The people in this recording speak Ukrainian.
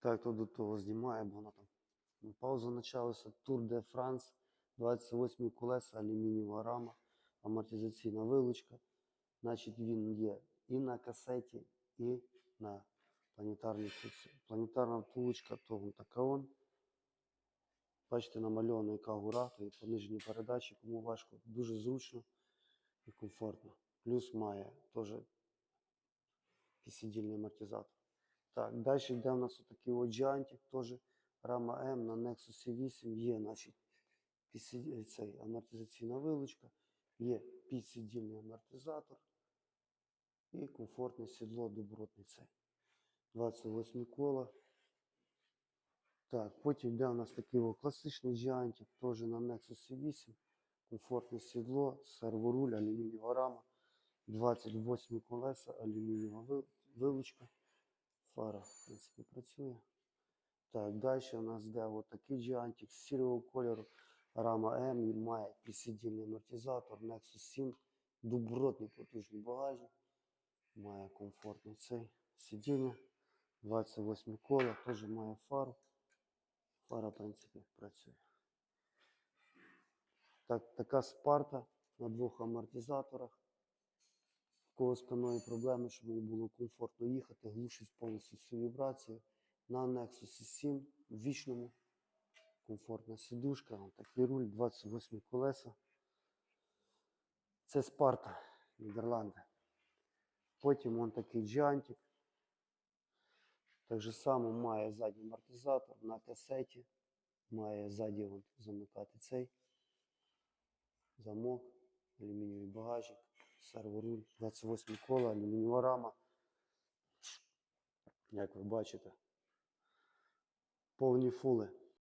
Так, то до того знімає, бо воно там. Ну, Пауза почалася. Тур де Франс, 28 колеса, алюмінієва рама, амортизаційна вилучка. Значить, він є і на касеті, і на планетарній втулці. Планетарна втулочка, то така он. Бачите, намальована яка гора, то і понижені передачі, кому важко, дуже зручно і комфортно. Плюс має теж підсидільний амортизатор. Так, далі йде у нас отакий от джантик, теж рама М на Nexus 8 є значить, цей, амортизаційна вилучка, є підсидільний амортизатор і комфортне сідло добротний цей. 28 кола. Так, потім йде у нас такий от класичний джантик, теж на Nexus 8. Комфортне сідло, серворуль, алюмінієва рама, 28 колеса, алюмінієва вилучка. Фара, в принципі, працює. Так, далі у нас йде отакий джантик з сірого кольору. Рама М, він має підсидільний амортизатор, Nexus 7, добротний потужний багажник. Має комфортний цей сидіння. 28 кола, теж має фару. Фара, в принципі, працює. Так, така спарта на двох амортизаторах. Кого спиною проблеми, щоб мені було комфортно їхати, глушить повністю всю вібрацію. На Nexus 7 в вічному. Комфортна сідушка, такий руль, 28 колеса. Це Спарта, Нідерланди. Потім вон такий джантик. Так же само має задній амортизатор на касеті. Має ззаді замикати цей замок, алюмінієвий багажник, серворуль, 28 кола, алюмінієва рама. Як ви бачите, повні фули.